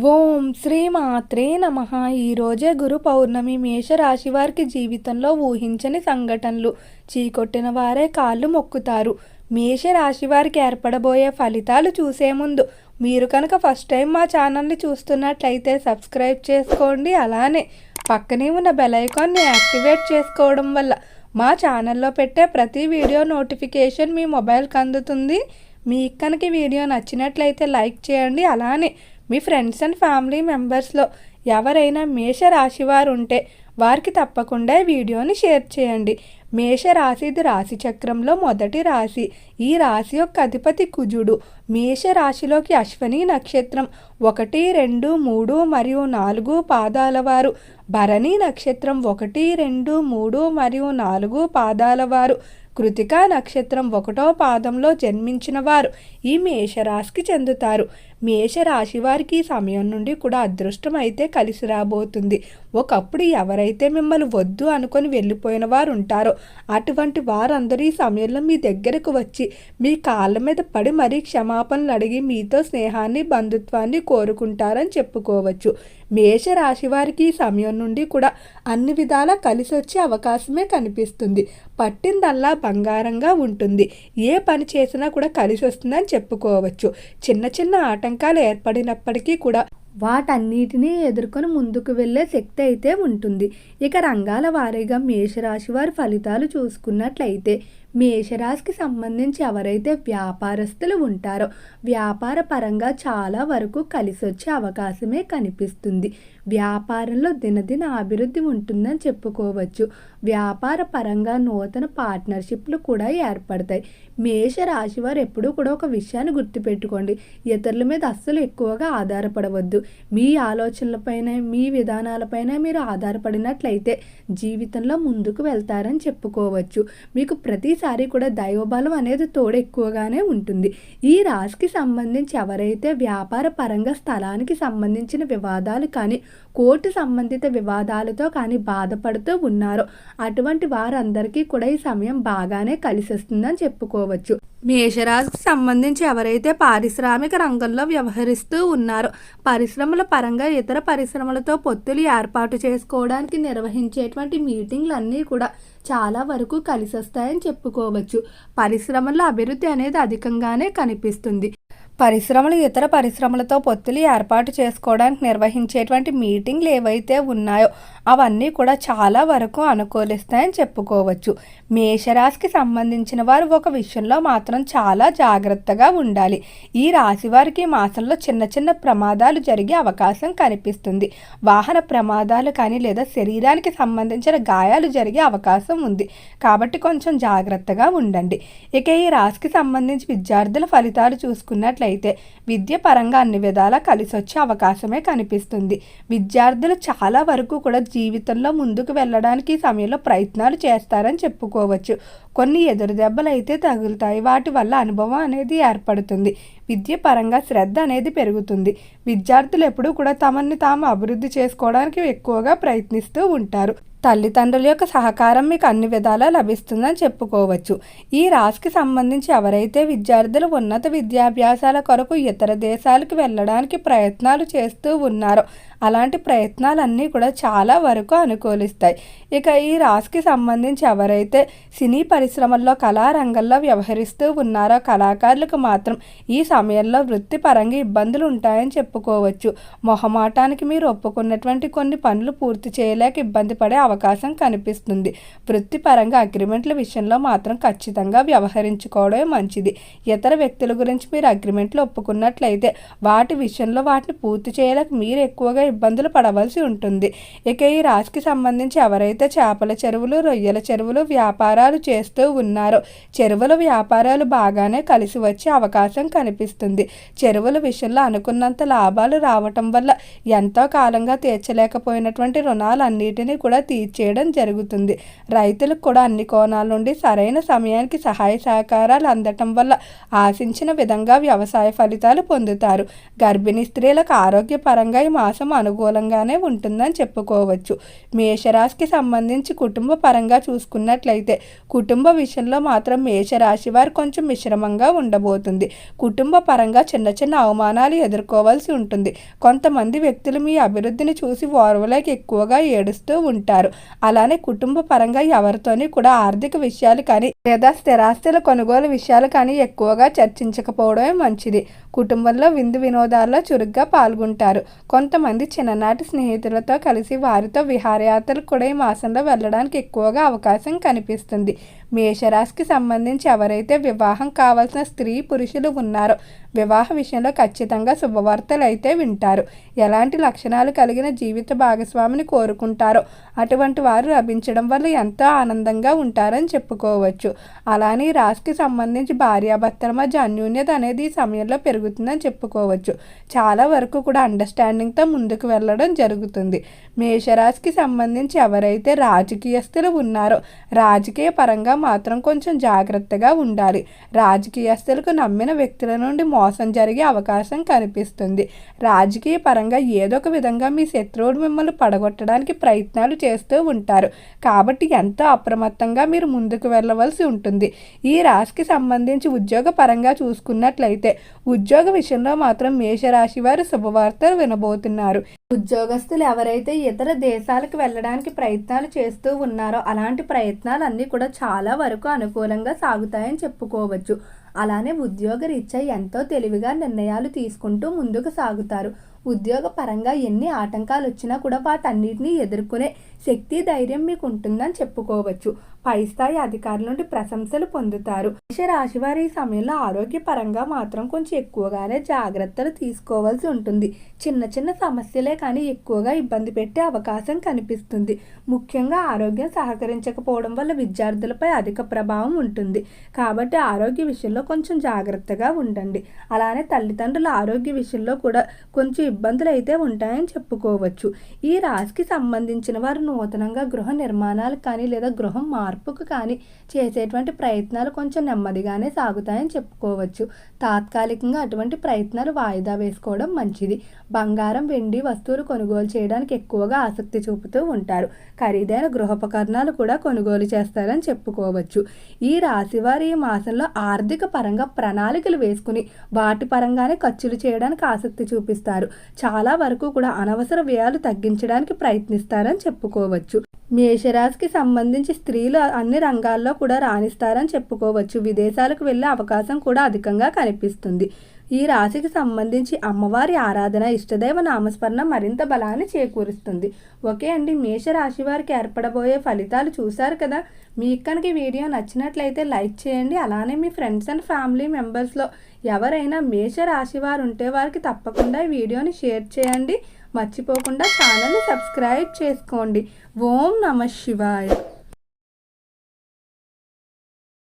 ఓం శ్రీ మాత్రే నమ ఈరోజే గురు పౌర్ణమి మేషరాశి వారికి జీవితంలో ఊహించని సంఘటనలు. చీకొట్టిన వారే కాళ్ళు మొక్కుతారు. మేషరాశి వారికి ఏర్పడబోయే ఫలితాలు చూసే ముందు మీరు కనుక ఫస్ట్ టైం మా ఛానల్ని చూస్తున్నట్లయితే సబ్స్క్రైబ్ చేసుకోండి. అలానే పక్కనే ఉన్న బెల్ ఐకాన్ని యాక్టివేట్ చేసుకోవడం వల్ల మా ఛానల్లో పెట్టే ప్రతి వీడియో నోటిఫికేషన్ మీ మొబైల్కి అందుతుంది. మీకు కనుక వీడియో నచ్చినట్లయితే లైక్ చేయండి. అలానే మీ ఫ్రెండ్స్ అండ్ ఫ్యామిలీ మెంబర్స్లో ఎవరైనా మేష రాశి వారు ఉంటే వారికి తప్పకుండా వీడియోని షేర్ చేయండి. మేష రాశిది రాశి చక్రంలో మొదటి రాశి. ఈ రాశి యొక్క అధిపతి కుజుడు. మేష రాశిలోకి అశ్వని నక్షత్రం. ఒకటి రెండు మూడు మరియు నాలుగు పాదాల వారు. భరణి నక్షత్రం ఒకటి రెండు మూడు మరియు నాలుగు పాదాల వారు. కృతికా నక్షత్రం ఒకటో పాదంలో జన్మించిన వారు. ఈ మేషరాశికి చెందుతారు. మేషరాశి వారికి ఈ సమయం నుండి కూడా అదృష్టం అయితే కలిసి రాబోతుంది. ఒకప్పుడు ఎవరైతే మిమ్మల్ని వద్దు అనుకొని వెళ్ళిపోయిన వారు ఉంటారో అటువంటి వారందరూ ఈ సమయంలో మీ దగ్గరకు వచ్చి మీ కాళ్ళ మీద పడి మరీ క్షమాపణలు అడిగి మీతో స్నేహాన్ని బంధుత్వాన్ని కోరుకుంటారని చెప్పుకోవచ్చు. మేషరాశి వారికి ఈ సమయం నుండి కూడా అన్ని విధాలా కలిసి వచ్చే అవకాశమే కనిపిస్తుంది. పట్టిందల్లా బంగారంగా ఉంటుంది. ఏ పని చేసినా కూడా కలిసి వస్తుందని చెప్పుకోవచ్చు. చిన్న చిన్న ఆటంకాలు ఏర్పడినప్పటికీ కూడా వాటన్నిటినీ ఎదుర్కొని ముందుకు వెళ్ళే శక్తి అయితే ఉంటుంది. ఇక రంగాల వారీగా మేషరాశి వారి ఫలితాలు చూసుకున్నట్లయితే మేషరాశికి సంబంధించి ఎవరైతే వ్యాపారస్తులు ఉంటారో వ్యాపార పరంగా చాలా వరకు కలిసి వచ్చే అవకాశమే కనిపిస్తుంది. వ్యాపారంలో దినదిన అభివృద్ధి ఉంటుందని చెప్పుకోవచ్చు. వ్యాపార పరంగా నూతన పార్ట్నర్షిప్లు కూడా ఏర్పడతాయి. మేష రాశి వారు ఎప్పుడూ కూడా ఒక విషయాన్ని గుర్తుపెట్టుకోండి. ఇతరుల మీద అస్సలు ఎక్కువగా ఆధారపడవద్దు. మీ ఆలోచనలపైన మీ విధానాలపైన మీరు ఆధారపడినట్లయితే జీవితంలో ముందుకు వెళ్తారని చెప్పుకోవచ్చు. మీకు ప్రతి ప్రతిసారి కూడా దైవబలం అనేది తోడు ఎక్కువగానే ఉంటుంది. ఈ రాశికి సంబంధించి ఎవరైతే వ్యాపార పరంగా స్థలానికి సంబంధించిన వివాదాలు కానీ కోర్టు సంబంధిత వివాదాలతో కానీ బాధపడుతూ ఉన్నారో అటువంటి వారందరికీ కూడా ఈ సమయం బాగానే కలిసి వస్తుందని చెప్పుకోవచ్చు. మేషరాశికి సంబంధించి ఎవరైతే పారిశ్రామిక రంగంలో వ్యవహరిస్తూ ఉన్నారో పరిశ్రమల పరంగా ఇతర పరిశ్రమలతో పొత్తులు ఏర్పాటు చేసుకోవడానికి నిర్వహించేటువంటి మీటింగ్లు అన్నీ కూడా చాలా వరకు కలిసొస్తాయని చెప్పుకోవచ్చు. పరిశ్రమల అభివృద్ధి అనేది అధికంగానే కనిపిస్తుంది. పరిశ్రమలు ఇతర పరిశ్రమలతో పొత్తులు ఏర్పాటు చేసుకోవడానికి నిర్వహించేటువంటి మీటింగ్లు ఏవైతే ఉన్నాయో అవన్నీ కూడా చాలా వరకు అనుకూలిస్తాయని చెప్పుకోవచ్చు. మేషరాశికి సంబంధించిన వారు ఒక విషయంలో మాత్రం చాలా జాగ్రత్తగా ఉండాలి. ఈ రాశి వారికి మాసంలో చిన్న చిన్న ప్రమాదాలు జరిగే అవకాశం కనిపిస్తుంది. వాహన ప్రమాదాలు కానీ లేదా శరీరానికి సంబంధించిన గాయాలు జరిగే అవకాశం ఉంది. కాబట్టి కొంచెం జాగ్రత్తగా ఉండండి. ఇక ఈ రాశికి సంబంధించి విద్యార్థుల ఫలితాలు చూసుకున్నట్లయితే విద్య పరంగా అన్ని విధాలా కలిసి వచ్చే అవకాశమే కనిపిస్తుంది. విద్యార్థులు చాలా వరకు కూడా జీవితంలో ముందుకు వెళ్ళడానికి ఈ సమయంలో ప్రయత్నాలు చేస్తారని చెప్పుకోవచ్చు. కొన్ని ఎదురు దెబ్బలు అయితే తగులుతాయి. వాటి వల్ల అనుభవం అనేది ఏర్పడుతుంది. విద్య పరంగా శ్రద్ధ అనేది పెరుగుతుంది. విద్యార్థులు ఎప్పుడూ కూడా తమని తాము అభివృద్ధి చేసుకోవడానికి ఎక్కువగా ప్రయత్నిస్తూ ఉంటారు. తల్లిదండ్రుల యొక్క సహకారం మీకు అన్ని విధాలా లభిస్తుందని చెప్పుకోవచ్చు. ఈ రాశికి సంబంధించి ఎవరైతే విద్యార్థులు ఉన్నత విద్యాభ్యాసాల కొరకు ఇతర దేశాలకు వెళ్ళడానికి ప్రయత్నాలు చేస్తూ ఉన్నారో అలాంటి ప్రయత్నాలన్నీ కూడా చాలా వరకు అనుకూలిస్తాయి. ఇక ఈ రాశికి సంబంధించి ఎవరైతే సినీ పరిశ్రమల్లో కళారంగంలో వ్యవహరిస్తూ ఉన్నారో కళాకారులకు మాత్రం ఈ సమయంలో వృత్తిపరంగా ఇబ్బందులు ఉంటాయని చెప్పుకోవచ్చు. మొహమాటానికి మీరు ఒప్పుకున్నటువంటి కొన్ని పనులు పూర్తి చేయలేక ఇబ్బంది పడే అవకాశం కనిపిస్తుంది. వృత్తిపరంగా అగ్రిమెంట్ల విషయంలో మాత్రం ఖచ్చితంగా వ్యవహరించుకోవడమే మంచిది. ఇతర వ్యక్తుల గురించి మీరు అగ్రిమెంట్లు ఒప్పుకున్నట్లయితే వాటి విషయంలో వాటిని పూర్తి చేయలేక మీరు ఎక్కువగా ఇబ్బందులు పడవలసి ఉంటుంది. ఇక ఈ రాశికి సంబంధించి ఎవరైతే చేపల చెరువులు రొయ్యల చెరువులు వ్యాపారాలు చేస్తూ ఉన్నారో చెరువుల వ్యాపారాలు బాగానే కలిసి వచ్చే అవకాశం కనిపిస్తుంది. చెరువుల విషయంలో అనుకున్నంత లాభాలు రావటం వల్ల ఎంతో కాలంగా తీర్చలేకపోయినటువంటి రుణాలన్నిటినీ కూడా తీర్చేయడం జరుగుతుంది. రైతులకు కూడా అన్ని కోణాల నుండి సరైన సమయానికి సహాయ సహకారాలు అందటం వల్ల ఆశించిన విధంగా వ్యవసాయ ఫలితాలు పొందుతారు. గర్భిణీ స్త్రీలకు ఆరోగ్యపరంగా ఈ మాసం అనుకూలంగానే ఉంటుందని చెప్పుకోవచ్చు. మేషరాశికి సంబంధించి కుటుంబ పరంగా చూసుకున్నట్లయితే కుటుంబ విషయంలో మాత్రం మేషరాశి వారు కొంచెం మిశ్రమంగా ఉండబోతుంది. కుటుంబ పరంగా చిన్న చిన్న అవమానాలు ఎదుర్కోవాల్సి ఉంటుంది. కొంతమంది వ్యక్తులు మీ అభివృద్ధిని చూసి ఓర్వలేక ఎక్కువగా ఏడుస్తూ ఉంటారు. అలానే కుటుంబ పరంగా ఎవరితోని కూడా ఆర్థిక విషయాలు కానీ లేదా స్థిరాస్తుల కొనుగోలు విషయాలు కానీ ఎక్కువగా చర్చించకపోవడమే మంచిది. కుటుంబంలో విందు వినోదాల్లో చురుగ్గా పాల్గొంటారు. కొంతమంది చిన్ననాటి స్నేహితులతో కలిసి వారితో విహారయాత్రలు కూడా ఈ మాసంలో వెళ్ళడానికి ఎక్కువగా అవకాశం కనిపిస్తుంది. మేషరాశికి సంబంధించి ఎవరైతే వివాహం కావాల్సిన స్త్రీ పురుషులు ఉన్నారో వివాహ విషయంలో ఖచ్చితంగా శుభవార్తలు అయితే వింటారు. ఎలాంటి లక్షణాలు కలిగిన జీవిత భాగస్వామిని కోరుకుంటారో అటువంటి వారు లభించడం వల్ల ఎంతో ఆనందంగా ఉంటారని చెప్పుకోవచ్చు. అలానే రాశికి సంబంధించి భార్యాభర్తల మధ్య అన్యోన్యత అనేది ఈ సమయంలో పెరుగుతుందని చెప్పుకోవచ్చు. చాలా వరకు కూడా అండర్స్టాండింగ్తో ముందుకు వెళ్ళడం జరుగుతుంది. మేషరాశికి సంబంధించి ఎవరైతే రాజకీయస్తులు ఉన్నారో రాజకీయ పరంగా మాత్రం కొంచెం జాగ్రత్తగా ఉండాలి. రాజకీయస్తులకు నమ్మిన వ్యక్తుల నుండి మోసం జరిగే అవకాశం కనిపిస్తుంది. రాజకీయ పరంగా ఏదో ఒక విధంగా మీ శత్రువులు మిమ్మల్ని పడగొట్టడానికి ప్రయత్నాలు చేస్తూ ఉంటారు. కాబట్టి ఎంతో అప్రమత్తంగా మీరు ముందుకు వెళ్ళవలసి ఉంటుంది. ఈ రాశికి సంబంధించి ఉద్యోగ పరంగా చూసుకున్నట్లయితే ఉద్యోగ విషయంలో మాత్రం మేషరాశి వారు శుభవార్తలు వినబోతున్నారు. ఉద్యోగస్తులు ఎవరైతే ఇతర దేశాలకు వెళ్ళడానికి ప్రయత్నాలు చేస్తూ ఉన్నారో అలాంటి ప్రయత్నాలు అన్నీ కూడా చాలా వరకు అనుకూలంగా సాగుతాయని చెప్పుకోవచ్చు. అలానే ఉద్యోగ రీత్యా ఎంతో తెలివిగా నిర్ణయాలు తీసుకుంటూ ముందుకు సాగుతారు. ఉద్యోగ పరంగా ఎన్ని ఆటంకాలు వచ్చినా కూడా వాటన్నిటిని ఎదుర్కొనే శక్తి ధైర్యం మీకు ఉంటుందని చెప్పుకోవచ్చు. పై స్థాయి అధికారుల నుండి ప్రశంసలు పొందుతారు. రాశి వారి ఈ సమయంలో ఆరోగ్యపరంగా మాత్రం కొంచెం ఎక్కువగానే జాగ్రత్తలు తీసుకోవాల్సి ఉంటుంది. చిన్న చిన్న సమస్యలే కానీ ఎక్కువగా ఇబ్బంది పెట్టే అవకాశం కనిపిస్తుంది. ముఖ్యంగా ఆరోగ్యం సహకరించకపోవడం వల్ల విద్యార్థులపై అధిక ప్రభావం ఉంటుంది. కాబట్టి ఆరోగ్య విషయంలో కొంచెం జాగ్రత్తగా ఉండండి. అలానే తల్లిదండ్రుల ఆరోగ్య విషయంలో కూడా కొంచెం ఇబ్బందులు అయితే ఉంటాయని చెప్పుకోవచ్చు. ఈ రాశికి సంబంధించిన వారు నూతనంగా గృహ నిర్మాణాలు కానీ లేదా గృహం మార్పుకు కానీ చేసేటువంటి ప్రయత్నాలు కొంచెం నెమ్మదిగానే సాగుతాయని చెప్పుకోవచ్చు. తాత్కాలికంగా అటువంటి ప్రయత్నాలు వాయిదా వేసుకోవడం మంచిది. బంగారం వెండి వస్తువులు కొనుగోలు చేయడానికి ఎక్కువగా ఆసక్తి చూపుతూ ఉంటారు. ఖరీదైన గృహోపకరణాలు కూడా కొనుగోలు చేస్తారని చెప్పుకోవచ్చు. ఈ రాశి వారు ఈ మాసంలో ఆర్థిక పరంగా ప్రణాళికలు వేసుకుని వాటి పరంగానే ఖర్చులు చేయడానికి ఆసక్తి చూపిస్తారు. చాలా వరకు కూడా అనవసర వ్యయాలు తగ్గించడానికి ప్రయత్నిస్తారని చెప్పుకోవచ్చు. మేషరాశికి సంబంధించి స్త్రీలు అన్ని రంగాల్లో కూడా రాణిస్తారని చెప్పుకోవచ్చు. విదేశాలకు వెళ్ళే అవకాశం కూడా అధికంగా కనిపిస్తుంది. ఈ రాశికి సంబంధించి అమ్మవారి ఆరాధన ఇష్టదైవ నామస్మరణ మరింత బలాన్ని చేకూరుస్తుంది. ఓకే అండి మేషరాశి వారికి ఏర్పడబోయే ఫలితాలు చూశారు కదా? మీకు కనుక వీడియో నచ్చినట్లయితే లైక్ చేయండి. అలానే మీ ఫ్రెండ్స్ అండ్ ఫ్యామిలీ మెంబర్స్లో ఎవరైనా మేషరాశి వారు ఉంటే వారికి తప్పకుండా ఈ వీడియోని షేర్ చేయండి. మర్చిపోకుండా ఛానల్ని సబ్స్క్రైబ్ చేసుకోండి. ఓం నమ శివాయ.